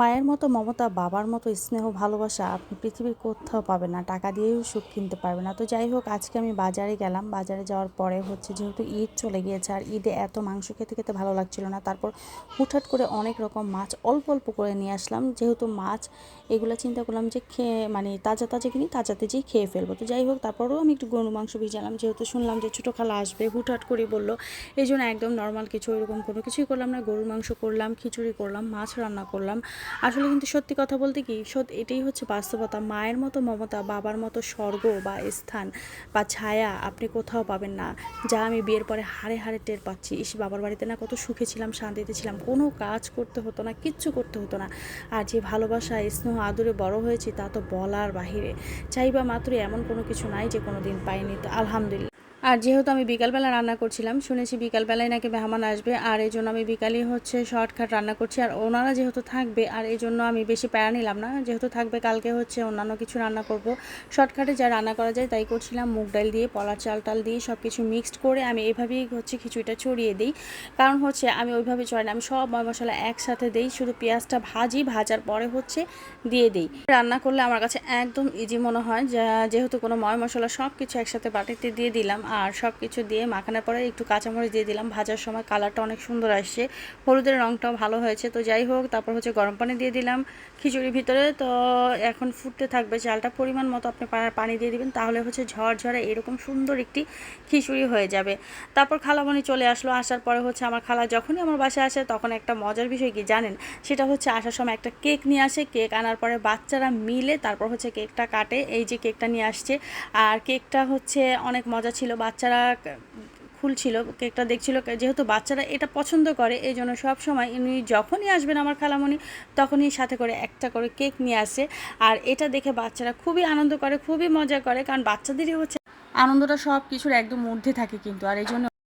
মায়ের মতো মমতা, বাবার মতো স্নেহ, ভালোবাসা আপনি পৃথিবীর কোথাও পাবেন না। টাকা দিয়েও সুখ কিনতে পারবেন না। তো যাই হোক, আজকে আমি বাজারে গেলাম। বাজারে যাওয়ার পরে হচ্ছে যেহেতু ঈদ চলে গিয়েছে আর ঈদে এত মাংস খেতে খেতে ভালো লাগছিল না, তারপর হুটহাট করে অনেক রকম মাছ অল্প অল্প করে নিয়ে আসলাম। যেহেতু মাছ এগুলো চিন্তা করলাম যে খেয়ে মানে তাজা তাজা কিনি, তাজা তেজেই খেয়ে ফেলব। তো যাই হোক, তারপরেও আমি একটু গরু মাংস ভিজালাম। যেহেতু শুনলাম যে ছোটো খালা আসবে, হুটহাট করে বলল। এই জন্য একদম নর্মাল কিছু, ওইরকম কোনো কিছুই করলাম না। গরুর মাংস করলাম, খিচুড়ি করলাম, মাছ রান্না করলাম। আসলে কিন্তু সত্যি কথা বলতে কি সত্যি এটাই হচ্ছে বাস্তবতা। মায়ের মতো মমতা, বাবার মতো স্বর্গ বা স্থান বা ছায়া আপনি কোথাও পাবেন না। যা আমি বিয়ের পরে হাড়ে হাড়ে টের পাচ্ছি। ইস, বাবার বাড়িতে না কত সুখে ছিলাম, শান্তিতে ছিলাম। কোনো কাজ করতে হতো না, কিচ্ছু করতে হতো না। আর যে ভালোবাসা, স্নেহ, আদরে বড় হয়েছি তা তো বলার বাহিরে। চাইবা মাত্রই এমন কোনো কিছু নাই যে কোনো দিন পাইনি। তো আলহামদুলিল্লাহ। আর যেহেতু আমি বিকালবেলা রান্না করছিলাম, শুনেছি বিকালবেলায় নাকি মেহমান আসবে, আর এই জন্য আমি বিকালই হচ্ছে শর্টকাট রান্না করছি। আর ওনারা যেহেতু থাকবে, আর এই জন্য আমি বেশি প্যারা নিলাম না। যেহেতু থাকবে, কালকে হচ্ছে অন্যান্য কিছু রান্না করব। শর্টকাটে যা রান্না করা যায় তাই করছিলাম। মুগ ডাল দিয়ে পলার চাল টাল দিয়ে সব কিছু মিক্সড করে আমি এভাবেই হচ্ছে খিচুড়িটা ছড়িয়ে দিই। কারণ হচ্ছে আমি ওইভাবে চড়াই না, আমি সব ময় মশলা একসাথে দিই, শুধু পেঁয়াজটা ভাজি, ভাজার পরে হচ্ছে দিয়ে দিই। রান্না করলে আমার কাছে একদম ইজি মনে হয়। যেহেতু কোনো ময় মশলা সব কিছু একসাথে বাটিতে দিয়ে দিলাম আর সব কিছু দিয়ে মাখানোর পরে একটু কাঁচামরিচ দিয়ে দিলাম। ভাজার সময় কালারটা অনেক সুন্দর আসছে। হলুদের রঙটাও ভালো হয়েছে। তো যাই হোক, তারপর হচ্ছে গরম পানি দিয়ে দিলাম খিচুড়ির ভিতরে। তো এখন ফুটতে থাকবে চালটা। পরিমাণ মতো আপনি পানি দিয়ে দিবেন, তাহলে হচ্ছে ঝরঝরে এরকম সুন্দর একটি খিচুড়ি হয়ে যাবে। তারপর খালামণি চলে আসলো। আসার পরে হচ্ছে আমার খালা যখনই আমার বাসায় আসে, তখন একটা মজার বিষয় কি জানেন? সেটা হচ্ছে আসার সময় একটা কেক নিয়ে আসে। কেক আনার পরে বাচ্চারা মিলে তারপর হচ্ছে কেকটা কাটে। এই যে কেকটা নিয়ে আসছে, আর কেকটা হচ্ছে অনেক মজা ছিল। বাচ্চারা খুলছিল, কেকটা দেখছিল, যেহেতু বাচ্চারা এটা পছন্দ করে, এই জন্য সবসময় উনি যখনই আসবেন আমার খালামণি, তখনই সাথে করে একটা করে কেক নিয়ে আসে। আর এটা দেখে বাচ্চারা খুবই আনন্দ করে, খুবই মজা করে, কারণ বাচ্চাদেরই হচ্ছে আনন্দটা সব কিছুর একদম ঊর্ধ্বে থাকে কিন্তু, আর এই জন্য